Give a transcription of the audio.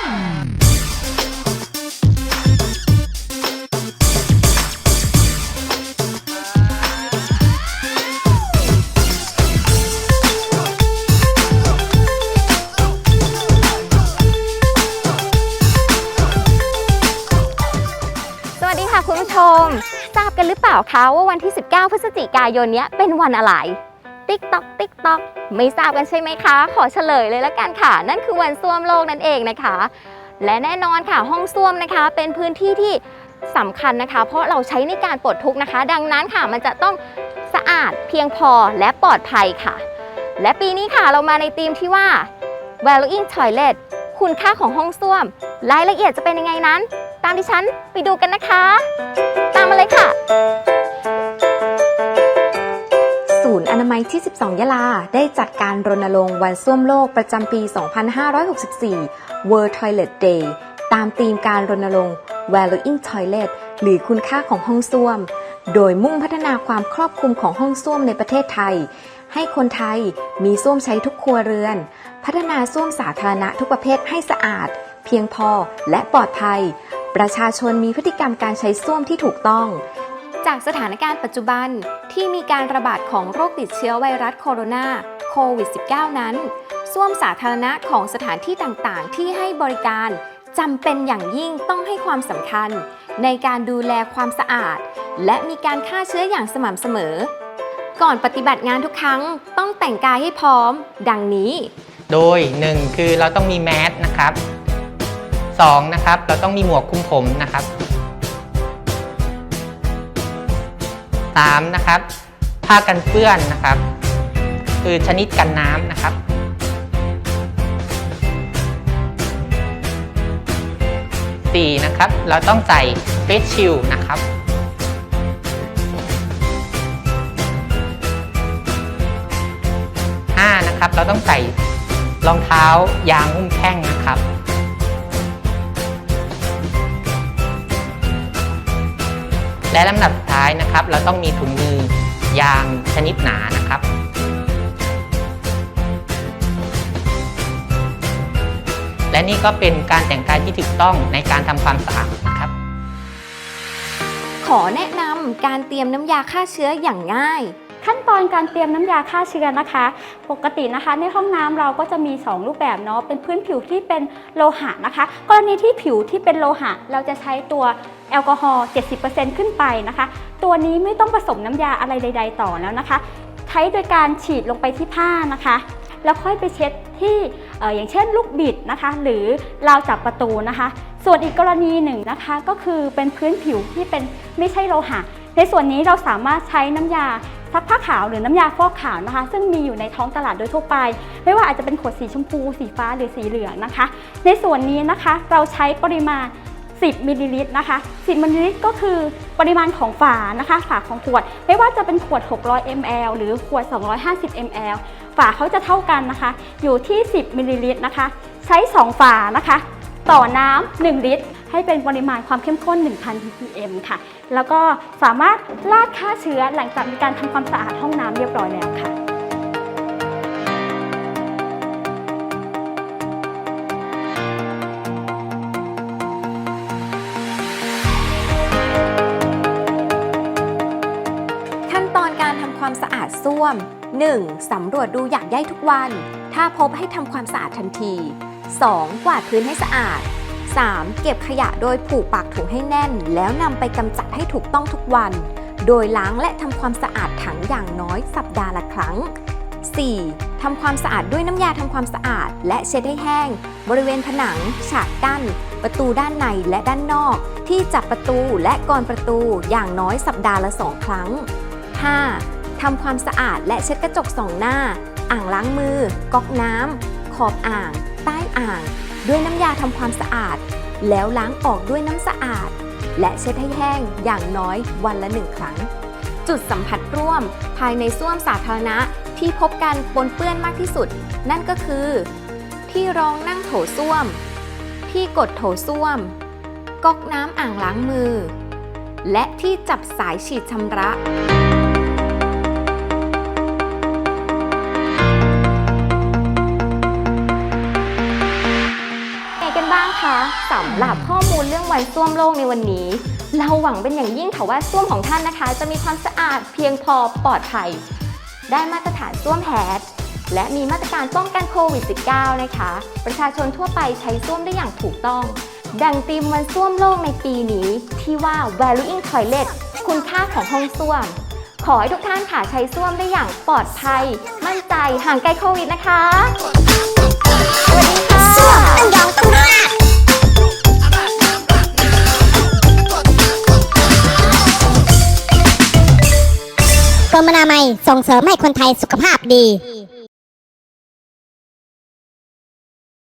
สวัสดีค่ะคุณผู้ชม ทราบกันหรือเปล่าคะว่าวันที่ 19 พฤศจิกายนเนี้ยเป็นวันอะไร ติ๊กตอกติ๊กตอกไม่ทราบกันใช่ไหมคะ ขอเฉลยเลยละกันค่ะ นั่นคือวันส้วมโลกนั่นเองนะคะ และแน่นอนค่ะห้องส้วมนะคะ เป็นพื้นที่ที่สำคัญนะคะ เพราะเราใช้ในการปลดทุกข์นะคะ ดังนั้นค่ะมันจะต้องสะอาดเพียงพอและปลอดภัยค่ะ และปีนี้ค่ะเรามาในธีมที่ว่า valuing toilet คุณค่าของห้องส้วม รายละเอียดจะเป็นยังไงนั้น ตามดิฉันไปดูกันนะคะ ตามมาเลยค่ะ ที่ 12 ยะลา ได้จัดการรณรงค์วันส้วมโลกประจำปี 2564 World Toilet Day ตามธีมการรณรงค์ Valuing Toilet หรือคุณค่าของห้องส้วม โดยมุ่งพัฒนาความครอบคลุมของห้องส้วมในประเทศไทย ให้คนไทยมีส้วมใช้ทุกครัวเรือน พัฒนาส้วมสาธารณะทุกประเภทให้สะอาด เพียงพอและปลอดภัย ประชาชนมีพฤติกรรมการใช้ส้วมที่ถูกต้อง จากสถานการณ์ปัจจุบันที่มีการระบาดของโรคติดเชื้อไวรัสโคโรนาโควิด -19 นั้นส้วมสาธารณะของสถานที่ต่างๆ ที่ให้บริการจำเป็นอย่างยิ่งต้องให้ความสำคัญ ในการดูแลความสะอาด และมีการฆ่าเชื้ออย่างสม่ำเสมอ ก่อนปฏิบัติงานทุกครั้งต้องแต่งกายให้พร้อม ดังนี้ โดย 1 คือเราต้องมีแมสนะครับ 2 นะครับ เราต้องมีหมวกคลุมผมนะครับ 3นะครับผ้ากันเปื้อนนะครับ คือชนิดกันน้ำนะครับ 4 นะครับ เราต้องใส่เฟสชิลนะครับ 5 นะครับ เราต้องใส่รองเท้ายางหุ้มแข้งนะครับ และลำดับสุดท้ายนะครับ เราต้องมีถุงมือยางชนิดหนานะครับและนี่ก็เป็นการแต่งกายที่ถูกต้องในการทำความสะอาดนะครับ ขอแนะนำการเตรียมน้ำยาฆ่าเชื้ออย่างง่าย ขั้นตอนการเตรียมน้ำยาฆ่าเชื้อนะคะ ปกตินะคะ ในห้องน้ำเราก็จะมี 2 รูปแบบเนาะเป็นพื้นผิวที่เป็นโลหะนะคะ กรณีที่ผิวที่เป็นโลหะ เราจะใช้ตัวแอลกอฮอล์70%ขึ้นไปนะคะ ตัวนี้ไม่ต้องผสมน้ำยาอะไรใด ๆ ต่อแล้วนะคะ ใช้โดยการฉีดลงไปที่ผ้านะคะแล้วค่อยไปเช็ดที่อออย่างเช่นลูกบิดนะคะ หรือราวจับประตูนะคะ ส่วนอีกกรณีหนึ่งนะคะ ก็คือเป็นพื้นผิวที่เป็นไม่ใช่โลหะ ในส่วนนี้เราสามารถใช้น้ำยา ซักผ้าขาวหรือน้ำยาฟอกขาวนะคะ ซึ่งมีอยู่ในท้องตลาดโดยทั่วไป ไม่ว่าอาจจะเป็นขวดสีชมพู สีฟ้าหรือสีเหลืองนะคะ ในส่วนนี้นะคะเราใช้ปริมาณ 10 มิลลิลิตรนะคะ 10 มิลลิลิตรก็คือปริมาณของฝานะคะ ฝาของขวด ไม่ว่าจะเป็นขวด 600 ml หรือขวด 250 ml ฝาเขาจะเท่ากันนะคะ อยู่ที่ 10 มิลลิลิตรนะคะ ใช้ 2 ฝานะคะ ต่อน้ำ1ลิตร ให้เป็นปริมาณความเข้มข้น 1,000 ppm ค่ะ แล้วก็สามารถราดฆ่าเชื้อหลังจากมีการทำความสะอาดห้องน้ำเรียบร้อยแล้วค่ะขั้นตอนการทำความสะอาดส้วม 1. สำรวจดูอยากย่ทุกวัน ถ้าพบให้ทำความสะอาดทันที 2. กวาดพื้นให้สะอาด 3. เก็บขยะโดยผูกปากถุงให้แน่น แล้วนำไปกำจัดให้ถูกต้องทุกวัน โดยล้างและทำความสะอาดถังอย่างน้อยสัปดาห์ละครั้ง 4. ทำความสะอาดด้วยน้ำยาทำความสะอาด และเช็ดให้แห้ง บริเวณผนัง ฉากกั้น ประตูด้านในและด้านนอก ที่จับประตูและกรอนประตูอย่างน้อยสัปดาห์ละสองครั้ง 5. ทำความสะอาดและเช็ดกระจกสองหน้า อ่างล้างมือ ก๊อกน้ำขอบอ่าง ต้อ่าง ด้วยน้ำยาทำความสะอาด แล้วล้างออกด้วยน้ำสะอาด และเช็ดให้แห้งอย่างน้อยวันละหนึ่งครั้ง จุดสัมผัสร่วม ภายในส้วมสาธารณะที่พบการปนเปื้อนมากที่สุด นั่นก็คือ ที่รองนั่งโถส้วม ที่กดโถส้วม ก๊อกน้ำอ่างล้างมือ และที่จับสายฉีดชำระ สำหรับข้อมูลเรื่องวันส้วมโลกในวันนี้ เราหวังเป็นอย่างยิ่งค่ะว่าส้วมของท่านนะคะ จะมีความสะอาดเพียงพอปลอดภัย ได้มาตรฐานส้วมแฮดและมีมาตรการป้องกันโควิด -19 นะคะ ประชาชนทั่วไปใช้ส้วมได้อย่างถูกต้อง ดังธีมวันส้วมโลกในปีนี้ ที่ว่า valuing toilet คุณค่าของห้องส้วม ขอให้ทุกท่านค่ะใช้ส้วมได้อย่างปลอดภัย มั่นใจห่างไกลโควิดนะคะสวัสดีค่ะต้องยองต้องห้า รมอนามัยส่งเสริมให้คนไทยสุขภาพดี